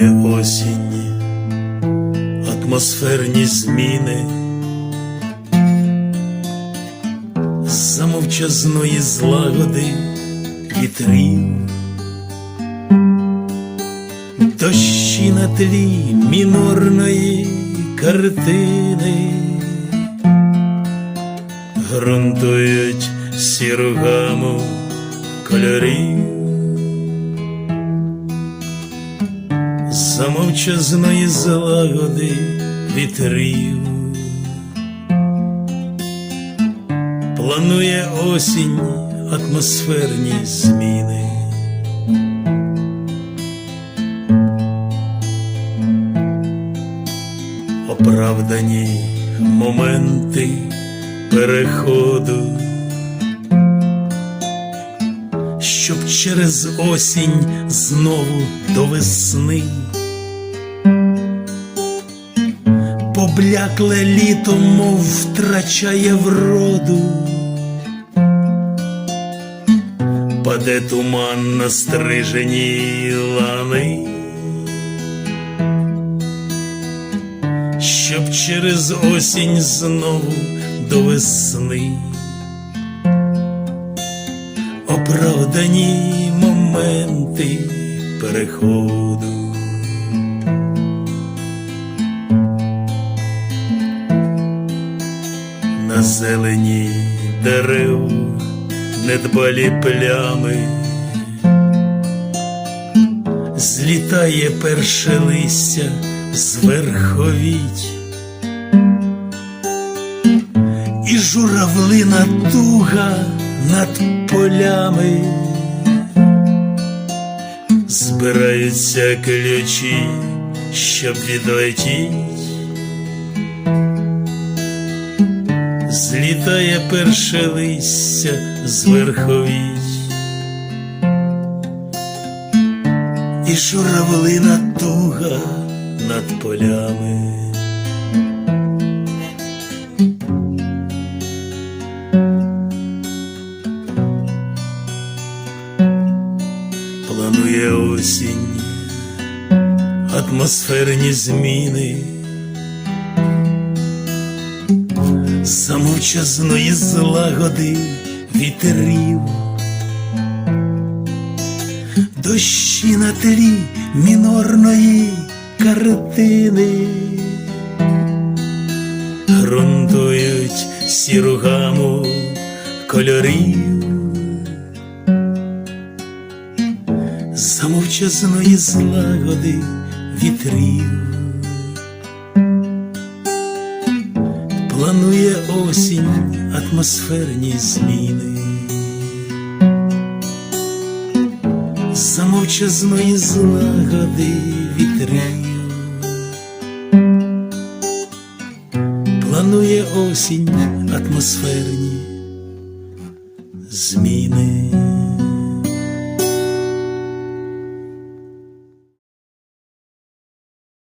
магія осінні, атмосферні зміни, з замовчазної злагоди вітрів, дощі на тлі мінорної картини. Грунтують сіру гаму кольорів. За мовчазної злагоди вітрів планує осінь атмосферні зміни. Оправдані моменти переходу, щоб через осінь знову до весни. Поблякле літо, мов втрачає вроду, паде туман на стрижені лани, щоб через осінь знову до весни. Оправдані моменти переходу. Зелені дерев недбалі плями, злітає перше листя з верховіть, і журавлина туга над полями, збираються ключі, щоб відлетіть. Злітає перше листя з верховіть, і журавлина туга над полями. Планує осінь, атмосферні зміни. За мовчазної злагоди вітерів, дощі на тлі мінорної картини, грунтують сіру гаму кольорів, за мовчазної злагоди вітрів. Планує осінь атмосферні зміни, за мовчазної злагоди вітрів, планує осінь атмосферні зміни.